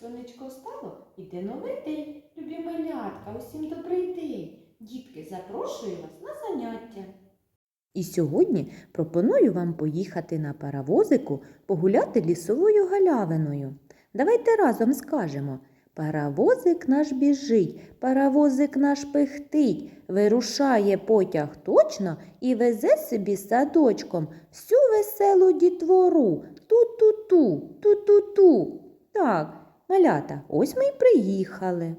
Сонечко встало, іде новий день. Любі малятка, усім добрий день. Дітки, запрошую вас на заняття. І сьогодні пропоную вам поїхати на паровозику погуляти лісовою галявиною. Давайте разом скажемо. Паровозик наш біжить, паровозик наш пихтить, вирушає потяг точно і везе собі садочком всю веселу дітвору. Ту-ту-ту, ту-ту-ту. Так, малята, ось ми й приїхали.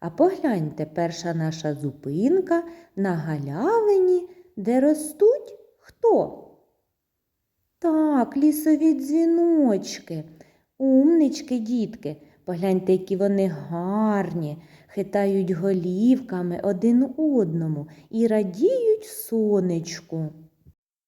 А погляньте, перша наша зупинка на галявині, де ростуть хто? Так, лісові дзвіночки. Умнички, дітки. Погляньте, які вони гарні, хитають голівками один одному і радіють сонечку.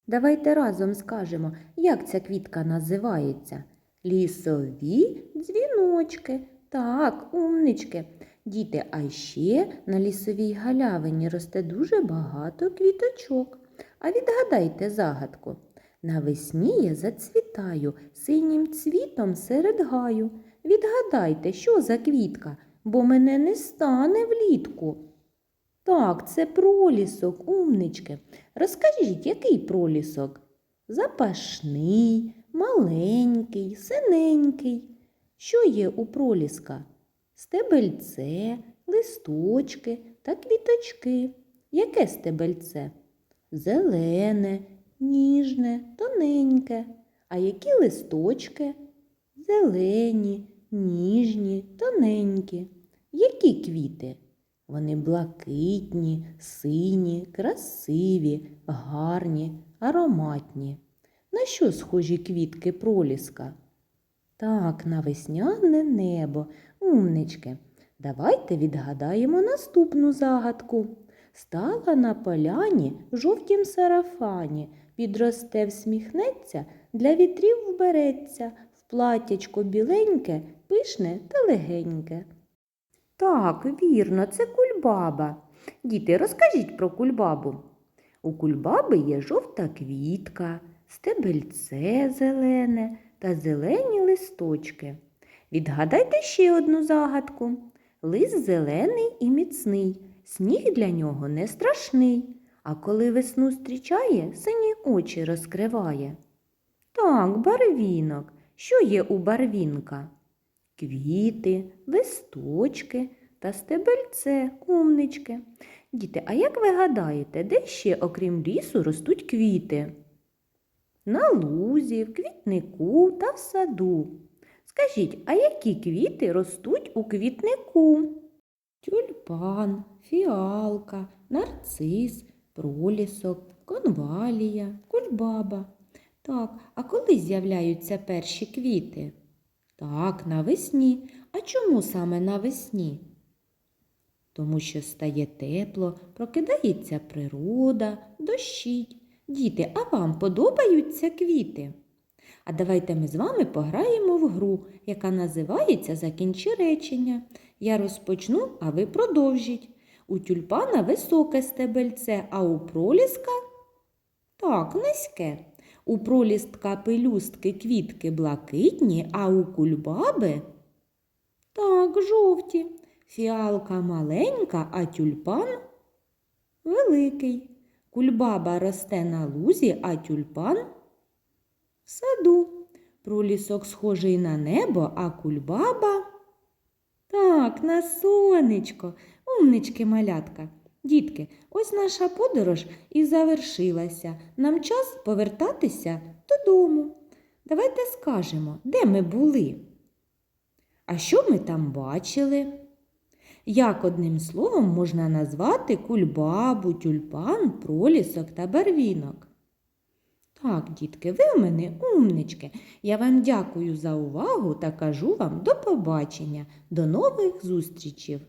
Давайте разом скажемо, як ця квітка називається. Лісові дзвіночки. Так, умнички. Діти, а ще на лісовій галявині росте дуже багато квіточок. А відгадайте загадку. Навесні я зацвітаю синім цвітом серед гаю. Відгадайте, що за квітка, бо мене не стане влітку. Так, це пролісок, умнички. Розкажіть, який пролісок? Запашний, маленький, синенький. Що є у проліска? Стебельце, листочки та квіточки. Яке стебельце? Зелене, ніжне, тоненьке. А які листочки? Зелені, ніжні, тоненькі. Які квіти? Вони блакитні, сині, красиві, гарні, ароматні. На що схожі квітки проліска? Так, на весняне небо. Умнички. Давайте відгадаємо наступну загадку. Стала на поляні жовтім сарафані, підросте, всміхнеться, для вітрів вбереться, в платячко біленьке, пишне та легеньке. Так, вірно, це кульбаба. Діти, розкажіть про кульбабу. У кульбаби є жовта квітка, стебельце зелене та зелені листочки. Відгадайте ще одну загадку. Лист зелений і міцний, сніг для нього не страшний, а коли весну зустрічає, сині очі розкриває. Так, барвінок. Що є у барвінка? Квіти, листочки та стебельце, умнички. Діти, а як ви гадаєте, де ще, окрім лісу, ростуть квіти? На лузі, в квітнику та в саду. Скажіть, а які квіти ростуть у квітнику? Тюльпан, фіалка, нарцис, пролісок, конвалія, кульбаба. Так, а коли з'являються перші квіти? Так, навесні. А чому саме навесні? Тому що стає тепло, прокидається природа, дощить. Діти, а вам подобаються квіти? А давайте ми з вами пограємо в гру, яка називається Закінчи речення. Я розпочну, а ви продовжіть. У тюльпана високе стебельце, а у проліска так, низьке. У пролістка пелюстки квітки блакитні, а у кульбаби так, жовті. Фіалка маленька, а тюльпан великий. Кульбаба росте на лузі, а тюльпан в саду. Пролісок схожий на небо, а кульбаба так, на сонечко. Умнички малятка. Дітки, ось наша подорож і завершилася. Нам час повертатися додому. Давайте скажемо, де ми були. А що ми там бачили? Як одним словом можна назвати кульбабу, тюльпан, пролісок та барвінок? Так, дітки, ви в мене умнички. Я вам дякую за увагу та кажу вам до побачення. До нових зустрічей!